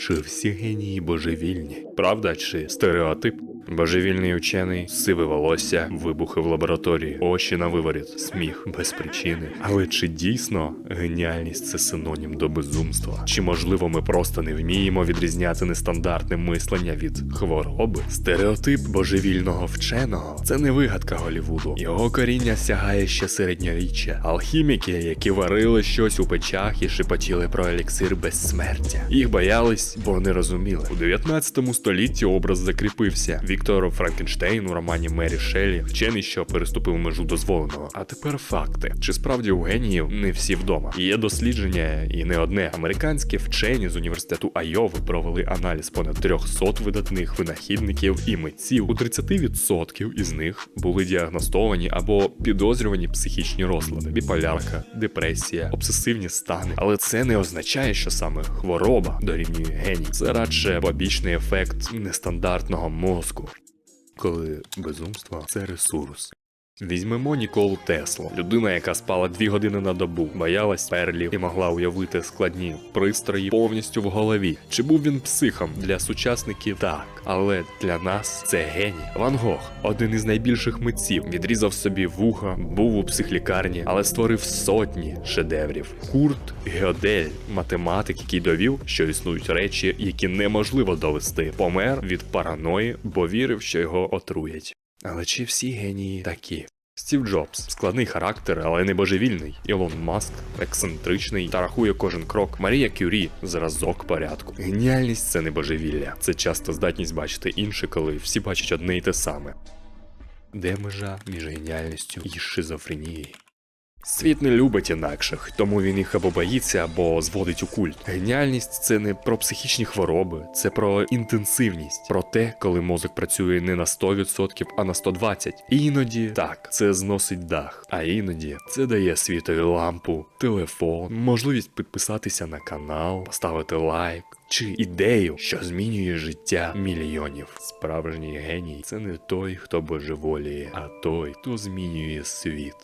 Чи всі генії божевільні? Правда чи стереотип? Божевільний учений, сиве волосся, вибухи в лабораторії, очі на виворіт, сміх без причини. Але чи дійсно геніальність це синонім до безумства? Чи можливо ми просто не вміємо відрізняти нестандартне мислення від хвороби? Стереотип божевільного вченого це не вигадка Голівуду. Його коріння сягає ще середньовіччя. Алхіміки, які варили щось у печах і шепотіли про еліксир безсмертя. Їх боялись, бо не розуміли. У 19 столітті образ закріпився. Віктор Франкенштейн у романі Мері Шеллі, вчений, що переступив межу дозволеного. А тепер факти: чи справді у геніїв не всі вдома? Є дослідження, і не одне. Американські вчені з університету Айови провели аналіз понад 300 видатних винахідників і митців. У 30% із них були діагностовані або підозрювані психічні розлади, біполярка, депресія, обсесивні стани. Але це не означає, що саме хвороба дорівнює геній. Це радше побічний ефект нестандартного мозку, коли безумство це ресурс. Візьмемо Ніколу Теслу, людина, яка спала дві години на добу, боялась перлів і могла уявити складні пристрої повністю в голові. Чи був він психом для сучасників? Так, але для нас це геній. Ван Гог, один із найбільших митців, відрізав собі вуха, був у психлікарні, але створив сотні шедеврів. Курт Геодель, математик, який довів, що існують речі, які неможливо довести, помер від параної, бо вірив, що його отруять. Але чи всі генії такі? Стів Джобс складний характер, але не божевільний. Ілон Маск ексцентричний та рахує кожен крок. Марія Кюрі зразок порядку. Геніальність це не божевілля. Це часто здатність бачити інше, коли всі бачать одне й те саме. Де межа між геніальністю і шизофренією? Світ не любить інакших, тому він їх або боїться, або зводить у культ. Геніальність це не про психічні хвороби, це про інтенсивність, про те, коли мозок працює не на 100%, а на 120%. І іноді так, це зносить дах, а іноді це дає світові лампу, телефон, можливість підписатися на канал, поставити лайк. Чи ідею, що змінює життя мільйонів. Справжній геній це не той, хто божеволіє, а той, хто змінює світ.